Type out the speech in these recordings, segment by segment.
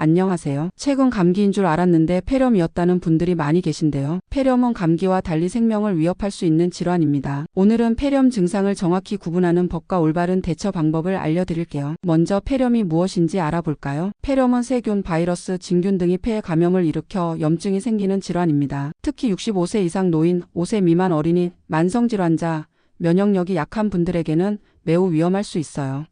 안녕하세요. 최근 감기인 줄 알았는데 폐렴이었다는 분들이 많이 계신데요. 폐렴은 감기와 달리 생명을 위협할 수 있는 질환입니다. 오늘은 폐렴 증상을 정확히 구분하는 법과 올바른 대처 방법을 알려드릴게요. 먼저 폐렴이 무엇인지 알아볼까요? 폐렴은 세균, 바이러스, 진균 등이 폐에 감염을 일으켜 염증이 생기는 질환입니다. 특히 65세 이상 노인, 5세 미만 어린이, 만성질환자, 면역력이 약한 분들에게는 매우 위험할 수 있어요.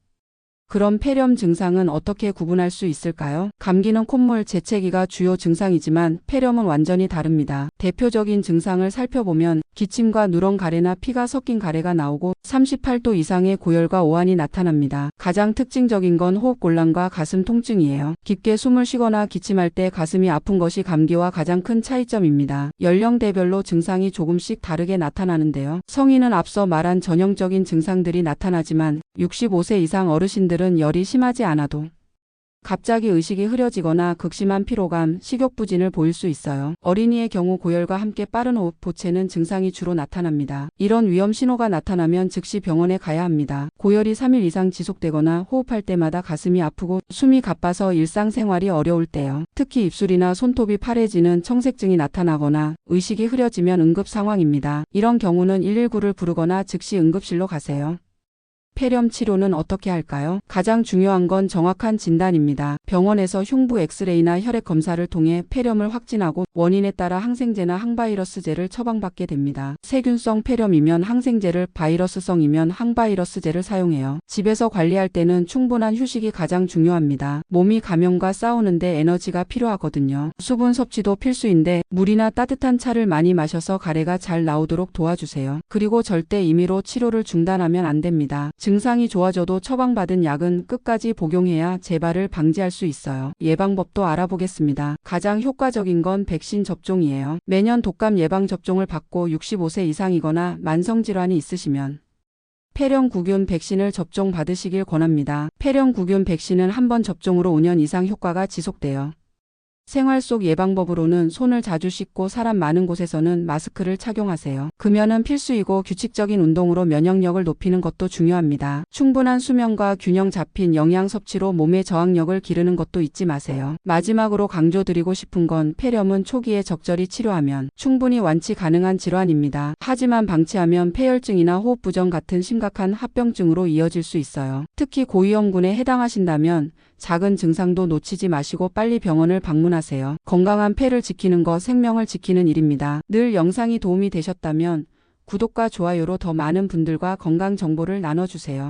그럼 폐렴 증상은 어떻게 구분할 수 있을까요? 감기는 콧물, 재채기가 주요 증상이지만 폐렴은 완전히 다릅니다. 대표적인 증상을 살펴보면 기침과 누런 가래나 피가 섞인 가래가 나오고 38도 이상의 고열과 오한이 나타납니다. 가장 특징적인 건 호흡 곤란과 가슴 통증이에요. 깊게 숨을 쉬거나 기침할 때 가슴이 아픈 것이 감기와 가장 큰 차이점입니다. 연령대별로 증상이 조금씩 다르게 나타나는데요. 성인은 앞서 말한 전형적인 증상들이 나타나지만 65세 이상 어르신들은 열이 심하지 않아도 갑자기 의식이 흐려지거나 극심한 피로감, 식욕부진을 보일 수 있어요. 어린이의 경우 고열과 함께 빠른 호흡, 보채는 증상이 주로 나타납니다. 이런 위험 신호가 나타나면 즉시 병원에 가야 합니다. 고열이 3일 이상 지속되거나 호흡할 때마다 가슴이 아프고 숨이 가빠서 일상생활이 어려울 때요. 특히 입술이나 손톱이 파래지는 청색증이 나타나거나 의식이 흐려지면 응급 상황입니다. 이런 경우는 119를 부르거나 즉시 응급실로 가세요. 폐렴 치료는 어떻게 할까요? 가장 중요한 건 정확한 진단입니다. 병원에서 흉부 엑스레이나 혈액 검사를 통해 폐렴을 확진하고 원인에 따라 항생제나 항바이러스제를 처방받게 됩니다. 세균성 폐렴이면 항생제를, 바이러스성이면 항바이러스제를 사용해요. 집에서 관리할 때는 충분한 휴식이 가장 중요합니다. 몸이 감염과 싸우는데 에너지가 필요하거든요. 수분 섭취도 필수인데 물이나 따뜻한 차를 많이 마셔서 가래가 잘 나오도록 도와주세요. 그리고 절대 임의로 치료를 중단하면 안 됩니다. 증상이 좋아져도 처방받은 약은 끝까지 복용해야 재발을 방지할 수 있어요. 예방법도 알아보겠습니다. 가장 효과적인 건 백신 접종이에요. 매년 독감 예방 접종을 받고 65세 이상이거나 만성 질환이 있으시면 폐렴 구균 백신을 접종 받으시길 권합니다. 폐렴 구균 백신은 한 번 접종으로 5년 이상 효과가 지속돼요. 생활 속 예방법으로는 손을 자주 씻고 사람 많은 곳에서는 마스크를 착용하세요. 금연은 필수이고 규칙적인 운동으로 면역력을 높이는 것도 중요합니다. 충분한 수면과 균형 잡힌 영양 섭취로 몸의 저항력을 기르는 것도 잊지 마세요. 마지막으로 강조드리고 싶은 건 폐렴은 초기에 적절히 치료하면 충분히 완치 가능한 질환입니다. 하지만 방치하면 폐혈증이나 호흡부정 같은 심각한 합병증으로 이어질 수 있어요. 특히 고위험군에 해당하신다면 작은 증상도 놓치지 마시고 빨리 병원을 방문하세요. 건강한 폐를 지키는 것 생명을 지키는 일입니다. 늘 영상이 도움이 되셨다면 구독과 좋아요로 더 많은 분들과 건강 정보를 나눠주세요.